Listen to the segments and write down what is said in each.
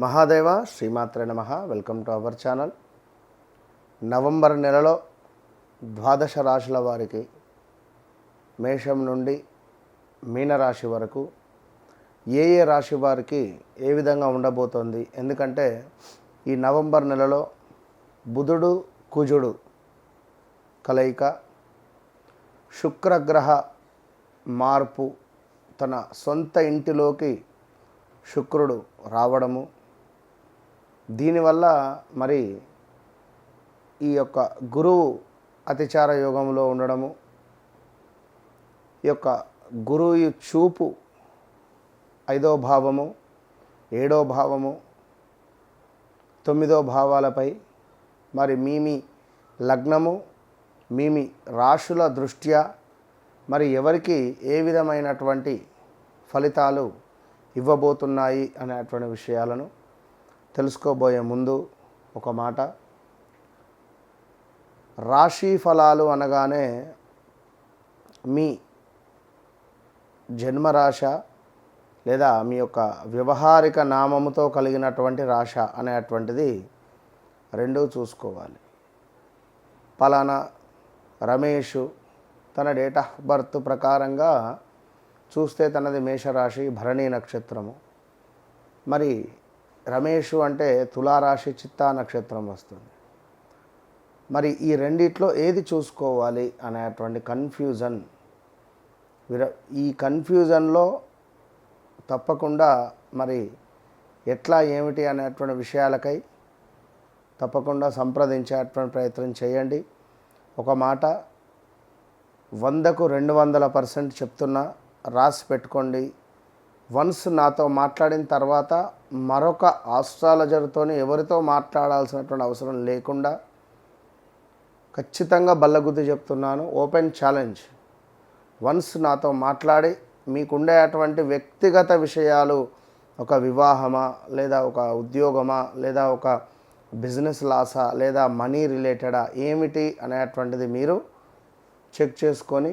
మహాదేవ శ్రీమాత్రే నమ. Welcome to our channel. November నెలలో ద్వాదశ రాశుల వారికి మేషం నుండి మీనరాశి వరకు ఏ ఏ రాశి వారికి ఏ విధంగా ఉండబోతోంది? ఎందుకంటే ఈ నవంబర్ నెలలో బుధుడు కుజుడు కలయిక శుక్రగ్రహ మార్పు తన సొంత ఇంటిలోకి శుక్రుడు రావడము దీనివల్ల మరి ఈ యొక్క గురువు అతిచార యోగంలో ఉండడము ఈ యొక్క గురువు చూపు ఐదో భావము ఏడో భావము తొమ్మిదో భావాలపై మరి మీమి లగ్నము మీ రాశుల దృష్ట్యా మరి ఎవరికి ఏ విధమైనటువంటి ఫలితాలు ఇవ్వబోతున్నాయి అనేటువంటి విషయాలను తెలుసుకోబోయే ముందు ఒక మాట. రాశి ఫలాలు అనగానే మీ జన్మరాశ లేదా మీ యొక్క వ్యవహారిక నామముతో కలిగినటువంటి రాశ అనేటువంటిది రెండూ చూసుకోవాలి. పలానా రమేష్ తన డేట్ ఆఫ్ బర్త్ ప్రకారంగా చూస్తే తనది మేషరాశి భరణీ నక్షత్రము. మరి రమేష్ అంటే తులారాశి చిత్తా నక్షత్రం వస్తుంది. మరి ఈ రెండిట్లో ఏది చూసుకోవాలి అనేటువంటి కన్ఫ్యూజన్ విర ఈ కన్ఫ్యూజన్లో తప్పకుండా మరి ఎట్లా ఏమిటి అనేటువంటి విషయాలకై తప్పకుండా సంప్రదించేటువంటి ప్రయత్నం చేయండి. ఒక మాట వందకు రెండు వందల పర్సెంట్ చెప్తున్నా రాసి పెట్టుకోండి. వన్స్ నాతో మాట్లాడిన తర్వాత మరొక ఆస్ట్రాలజర్తో ఎవరితో మాట్లాడాల్సినటువంటి అవసరం లేకుండా ఖచ్చితంగా బల్లగుద్ది చెప్తున్నాను. Open challenge. వన్స్ నాతో మాట్లాడి మీకుండే అటువంటి వ్యక్తిగత విషయాలు ఒక వివాహమా లేదా ఒక ఉద్యోగమా లేదా ఒక బిజినెస్ లాసా లేదా మనీ రిలేటెడా ఏమిటి అనేటువంటిది మీరు చెక్ చేసుకొని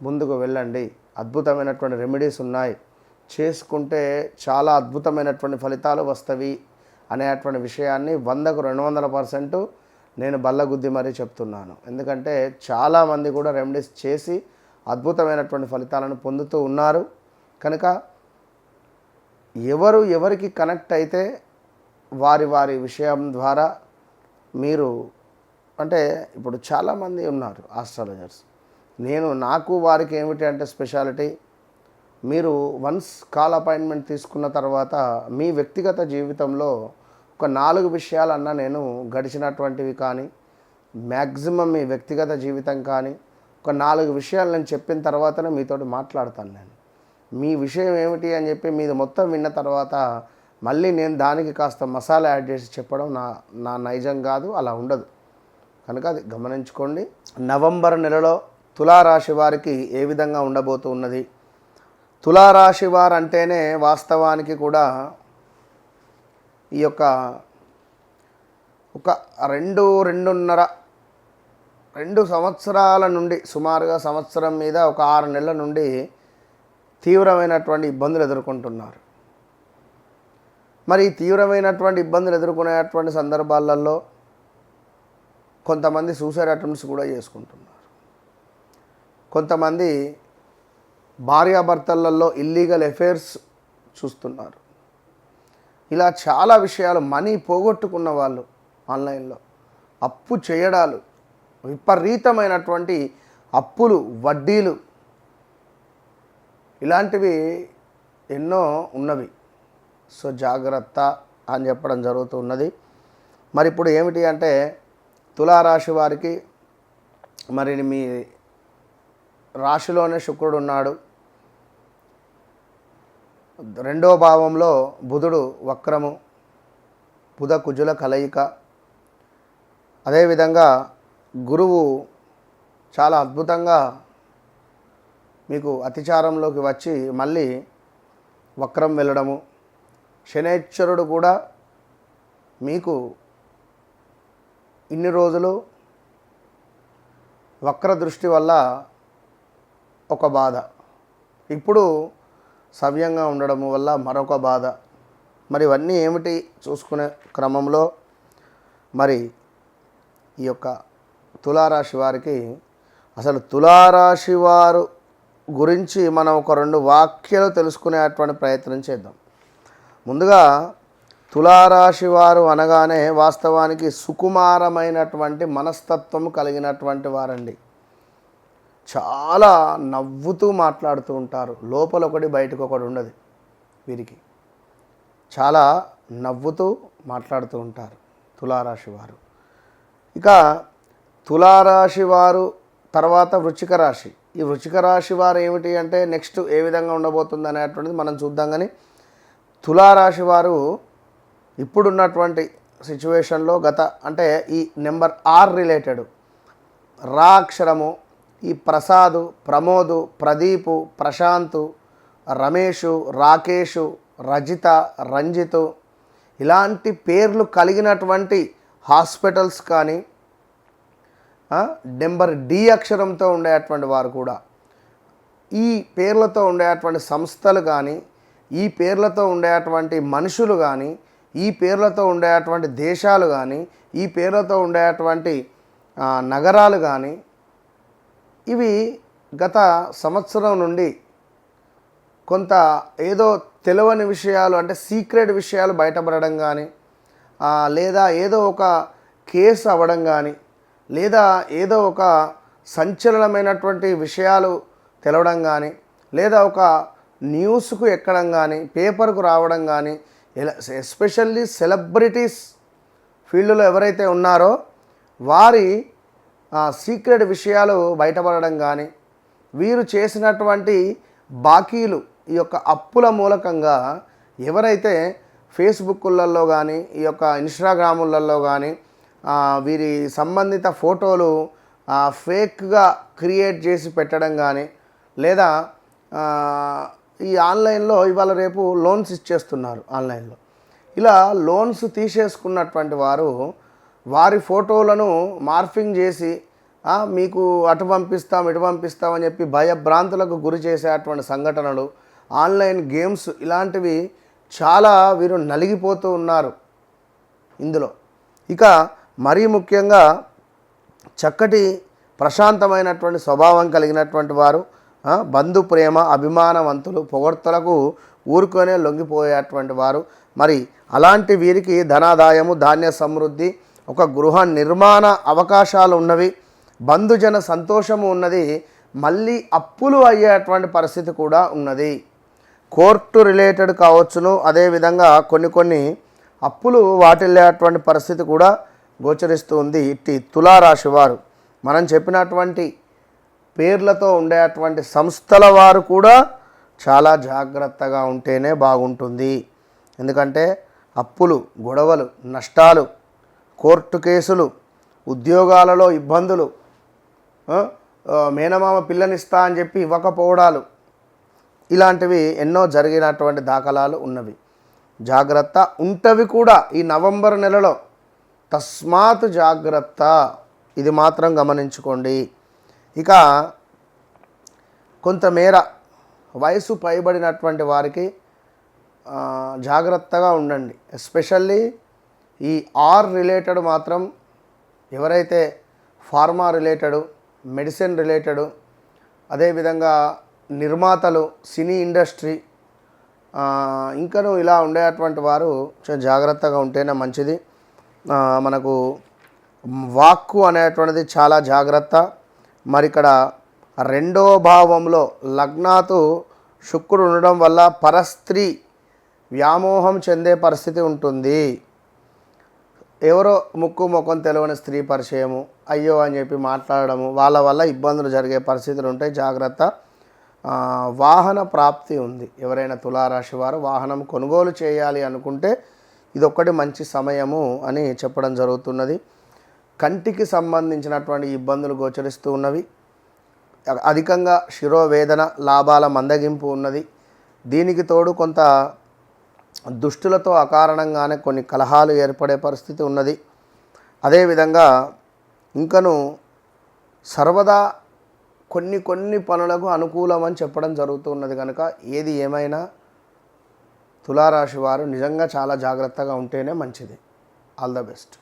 ముందుకు వెళ్ళండి. అద్భుతమైనటువంటి రెమెడీస్ ఉన్నాయి. చేసుకుంటే చాలా అద్భుతమైనటువంటి ఫలితాలు వస్తవి అనేటువంటి విషయాన్ని వందకు రెండు వందల పర్సెంట్ నేను బల్లగుద్ది మరీ చెప్తున్నాను. ఎందుకంటే చాలామంది కూడా రెమెడీస్ చేసి అద్భుతమైనటువంటి ఫలితాలను పొందుతూ ఉన్నారు. కనుక ఎవరు ఎవరికి కనెక్ట్ అయితే వారి వారి విషయం ద్వారా మీరు అంటే ఇప్పుడు చాలామంది ఉన్నారు ఆస్ట్రాలజర్స్. నేను నాకు వారికి ఏమిటి అంటే స్పెషాలిటీ? మీరు వన్స్ కాల్ అపాయింట్మెంట్ తీసుకున్న తర్వాత మీ వ్యక్తిగత జీవితంలో ఒక నాలుగు విషయాలన్నా నేను గడిచినటువంటివి కానీ మ్యాక్సిమం మీ వ్యక్తిగత జీవితం కానీ ఒక నాలుగు విషయాలు నేను చెప్పిన తర్వాతనే మీతోటి మాట్లాడతాను నేను. మీ విషయం ఏమిటి అని చెప్పి మీది మొత్తం విన్న తర్వాత మళ్ళీ నేను దానికి కాస్త మసాలా యాడ్ చేసి చెప్పడం నా నా నైజం కాదు అలా ఉండదు. కనుక అది గమనించుకోండి. నవంబర్ నెలలో తులారాశి వారికి ఏ విధంగా ఉండబోతూ ఉన్నది తులారాశి వారంటేనే వాస్తవానికి కూడా ఈ యొక్క ఒక రెండు రెండున్నర రెండు సంవత్సరాల నుండి సుమారుగా సంవత్సరం మీద ఒక ఆరు నెలల నుండి తీవ్రమైనటువంటి ఇబ్బందులు ఎదుర్కొంటున్నారు. మరి తీవ్రమైనటువంటి ఇబ్బందులు ఎదుర్కొనేటువంటి సందర్భాలలో కొంతమంది సూసైడ్ అటెంప్ట్స్ కూడా చేసుకుంటున్నారు. కొంతమంది భార్యాభర్తలలో ఇల్లీగల్ ఎఫైర్స్ చూస్తున్నారు. ఇలా చాలా విషయాలు మనీ పోగొట్టుకున్న వాళ్ళు ఆన్లైన్లో. అప్పు చేయడాలు విపరీతమైనటువంటి అప్పులు వడ్డీలు ఇలాంటివి ఎన్నో ఉన్నవి. సో జాగ్రత్త అని చెప్పడం జరుగుతూ ఉన్నది. మరి ఇప్పుడు ఏమిటి అంటే తులారాశి వారికి మరి మీ రాశిలోనే శుక్రుడు ఉన్నాడు. రెండో భావంలో బుధుడు వక్రము బుధ కుజుల కలయిక. అదేవిధంగా గురువు చాలా అద్భుతంగా మీకు అతిచారంలోకి వచ్చి మళ్ళీ వక్రం వెళ్ళడము. శనేశ్వరుడు కూడా మీకు ఇన్ని రోజులు వక్ర దృష్టి వల్ల ఒక బాధ. ఇప్పుడు సవ్యంగా ఉండడం వల్ల మరొక బాధ. మరి ఇవన్నీ ఏమిటి చూసుకునే క్రమంలో? మరి ఈ యొక్క తులారాశి వారికి అసలు తులారాశి వారు గురించి మనం ఒక రెండు వాక్యాలు తెలుసుకునేటువంటి ప్రయత్నం చేద్దాం. ముందుగా తులారాశి వారు అనగానే వాస్తవానికి సుకుమారమైనటువంటి మనస్తత్వం కలిగినటువంటి వారండి. చాలా నవ్వుతూ మాట్లాడుతూ ఉంటారు. లోపల ఒకటి బయటకు ఒకటి ఉండదు వీరికి. చాలా నవ్వుతూ మాట్లాడుతూ ఉంటారు తులారాశి వారు. ఇక తులారాశి వారు తర్వాత వృచ్చిక రాశి. ఈ వృచ్చిక రాశి వారు ఏమిటి అంటే నెక్స్ట్ ఏ విధంగా ఉండబోతుంది అనేటువంటిది మనం చూద్దాం కానీ తులారాశి వారు ఇప్పుడున్నటువంటి సిచ్యువేషన్లో గత అంటే ఈ నెంబర్ ఆర్ రిలేటెడ్. రా అక్షరము ఈ ప్రసాదు ప్రమోదు ప్రదీపు ప్రశాంతు రమేషు రాకేషు రజిత రంజితు ఇలాంటి పేర్లు కలిగినటువంటి హాస్పిటల్స్ కానీ నెంబర్ డి అక్షరంతో ఉండేటువంటి వారు కూడా ఈ పేర్లతో ఉండేటువంటి సంస్థలు కానీ ఈ పేర్లతో ఉండేటువంటి మనుషులు కానీ ఈ పేర్లతో ఉండేటువంటి దేశాలు కానీ ఈ పేర్లతో ఉండేటువంటి నగరాలు కానీ ఇవి గత సంవత్సరం నుండి కొంత ఏదో తెలియని విషయాలు అంటే సీక్రెట్ విషయాలు బయటపడడం కానీ లేదా ఏదో ఒక కేసు అవ్వడం కానీ లేదా ఏదో ఒక సంచలనమైనటువంటి విషయాలు తెలవడం కానీ లేదా ఒక న్యూస్కు ఎక్కడం కానీ పేపర్కు రావడం కానీ ఎస్పెషల్లీ సెలబ్రిటీస్ ఫీల్డ్లో ఎవరైతే ఉన్నారో వారి సీక్రెట్ విషయాలు బయటపడడం కానీ వీరు చేసినటువంటి బాకీలు ఈ యొక్క అప్పుల మూలకంగా ఎవరైతే ఫేస్బుక్లలో కానీ ఈ యొక్క ఇన్స్టాగ్రాములలో కానీ వీరి సంబంధిత ఫోటోలు ఫేక్గా క్రియేట్ చేసి పెట్టడం కానీ లేదా ఈ ఆన్లైన్లో ఇవాళ రేపు లోన్స్ ఇచ్చేస్తున్నారు ఆన్లైన్లో. ఇలా లోన్స్ తీసేసుకున్నటువంటి వారు వారి ఫోటోలను మార్ఫింగ్ చేసి మీకు అటు పంపిస్తాం ఇటు పంపిస్తాం అని చెప్పి భయభ్రాంతులకు గురి చేసేటువంటి సంఘటనలు ఆన్లైన్ గేమ్స్ ఇలాంటివి చాలా వీరు నలిగిపోతూ ఉన్నారు ఇందులో. ఇక మరీ ముఖ్యంగా చక్కటి ప్రశాంతమైనటువంటి స్వభావం కలిగినటువంటి వారు బంధు ప్రేమ అభిమానవంతులు పొగడ్తలకు ఊరుకొనే లొంగిపోయేటువంటి వారు. మరి అలాంటి వీరికి ధనాదాయము ధాన్య సమృద్ధి ఒక గృహ నిర్మాణ అవకాశాలు ఉన్నవి బంధుజన సంతోషము ఉన్నది మళ్ళీ అప్పులు అయ్యేటువంటి పరిస్థితి కూడా ఉన్నది. కోర్టు రిలేటెడ్ కావచ్చును అదేవిధంగా కొన్ని కొన్ని అప్పులు వాటిల్లేటువంటి పరిస్థితి కూడా గోచరిస్తుంది ఇట్టి తులారాశి వారు. మనం చెప్పినటువంటి పేర్లతో ఉండేటువంటి సంస్థల వారు కూడా చాలా జాగ్రత్తగా ఉంటేనే బాగుంటుంది. ఎందుకంటే అప్పులు గొడవలు నష్టాలు కోర్టు కేసులు ఉద్యోగాలలో ఇబ్బందులు మేనమామ పిల్లనిస్తా అని చెప్పి ఇవ్వకపోవడాలు ఇలాంటివి ఎన్నో జరిగినటువంటి దాఖలాలు ఉన్నవి. జాగ్రత్త ఉంటవి కూడా ఈ నవంబర్ నెలలో. తస్మాత్ జాగ్రత్త. ఇది మాత్రం గమనించుకోండి. ఇక కొంతమేర వయసు పైబడినటువంటి వారికి జాగ్రత్తగా ఉండండి. ఎస్పెషల్లీ ఈ ఆర్ రిలేటెడ్ మాత్రం ఎవరైతే ఫార్మా రిలేటెడ్ మెడిసిన్ రిలేటెడ్ అదేవిధంగా నిర్మాతలు సినీ ఇండస్ట్రీ ఇంకను ఇలా ఉండేటువంటి వారు కొంచెం జాగ్రత్తగా ఉంటేనే మంచిది. మనకు వాక్కు అనేటువంటిది చాలా జాగ్రత్త. మరి ఇక్కడ రెండో భావంలో లగ్నాతు శుక్రుడు ఉండడం వల్ల పరస్త్రీ వ్యామోహం చెందే పరిస్థితి ఉంటుంది. ఎవరో ముక్కు ముఖం తెలియని స్త్రీ పరిచయము అయ్యో అని చెప్పి మాట్లాడడము వాళ్ళ వల్ల ఇబ్బందులు జరిగే పరిస్థితులు ఉంటాయి. జాగ్రత్త. వాహన ప్రాప్తి ఉంది. ఎవరైనా తులారాశి వారు వాహనం కొనుగోలు చేయాలి అనుకుంటే ఇదొక్కటి మంచి సమయము అని చెప్పడం జరుగుతున్నది. కంటికి సంబంధించినటువంటి ఇబ్బందులు గోచరిస్తూ ఉన్నవి. అధికంగా శిరోవేదన లాభాల మందగింపు ఉన్నది. దీనికి తోడు కొంత దుష్టులతో అకారణంగానే కొన్ని కలహాలు ఏర్పడే పరిస్థితి ఉన్నది. అదేవిధంగా ఇంకను సర్వదా కొన్ని కొన్ని పనులకు అనుకూలం అని చెప్పడం జరుగుతున్నది కనుక ఏది ఏమైనా తులారాశి వారు నిజంగా చాలా జాగ్రత్తగా ఉంటేనే మంచిది. All the best.